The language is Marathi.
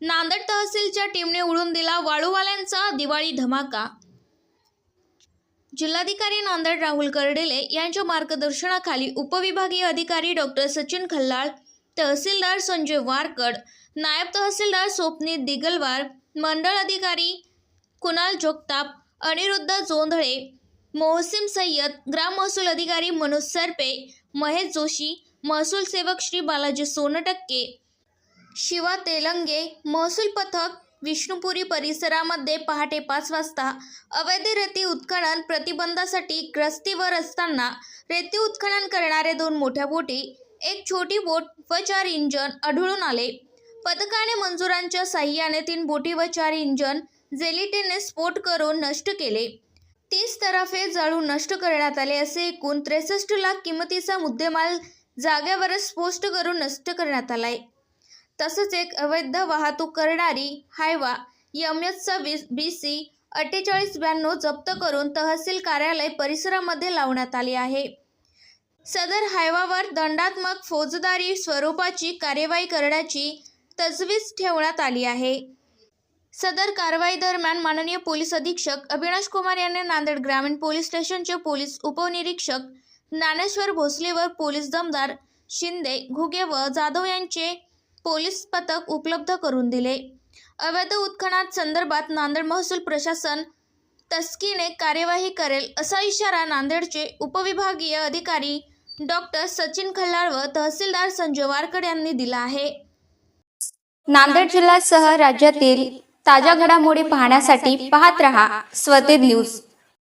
नांदेड तहसीलच्या टीमने उडून दिला वाळूवाल्यांचा दिवाळी धमाका. जिल्हाधिकारी नांदेड राहुल कर्डिले यांच्या मार्गदर्शनाखाली उपविभागीय अधिकारी डॉक्टर सचिन खल्लाळ तहसीलदार संजय वारकड नायब तहसीलदार स्वप्नी दिगलवार मंडळ अधिकारी कुणाल जोगताप अनिरुद्ध जोंधळे मोहसिम सय्यद ग्राम महसूल अधिकारी मनोज सरपे महेश जोशी महसूल सेवक श्री बालाजी सोनटक्के शिवा तेलंगे महसूल पथक विष्णुपुरी परिसरामध्ये पहाटे पाच वाजता अवैध रेती उत्खनन प्रतिबंधासाठी ग्रस्तीवर असताना रेती उत्खनन करणारे दोन मोठ्या बोटी एक छोटी बोट व चार इंजन आढळून आले. पथकाने मंजुरांच्या साह्याने तीन बोटी व चार इंजन जेलिटीने स्फोट करून नष्ट केले. तीस तराफे जाळून नष्ट करण्यात आले असे एकूण त्रेसष्ट लाख किमतीचा मुद्देमाल जाग्यावरच स्फोट करून नष्ट करण्यात आलाय. तसंच एक अवैध वाहतूक करणारी हायवा यम एचचा सव्वीस बी सी अठ्ठेचाळीस ब्याण्णव जप्त करून तहसील कार्यालय परिसरामध्ये लावण्यात आली आहे. सदर हायवावर दंडात्मक फौजदारी स्वरूपाची कार्यवाही करण्याची तजवीज ठेवण्यात आली आहे. सदर कारवाई दरम्यान माननीय पोलीस अधीक्षक अविनाश कुमार यांनी नांदेड ग्रामीण पोलीस स्टेशनचे पोलीस उपनिरीक्षक ज्ञानेश्वर भोसले व पोलीस दमदार शिंदे घुगे व जाधव यांचे पोलीस पथक उपलब्ध करून दिले. अवैध उत्खनात संदर्भात नांदेड महसूल प्रशासन तस्कीने कार्यवाही करेल असा इशारा नांदेडचे उपविभागीय अधिकारी डॉक्टर सचिन खल्लाळ व तहसीलदार संजय वारकड यांनी दिला आहे. नांदेड जिल्ह्यासह राज्यातील ताज्या घडामोडी पाहण्यासाठी पाहत रहा. स्वतेज न्यूज.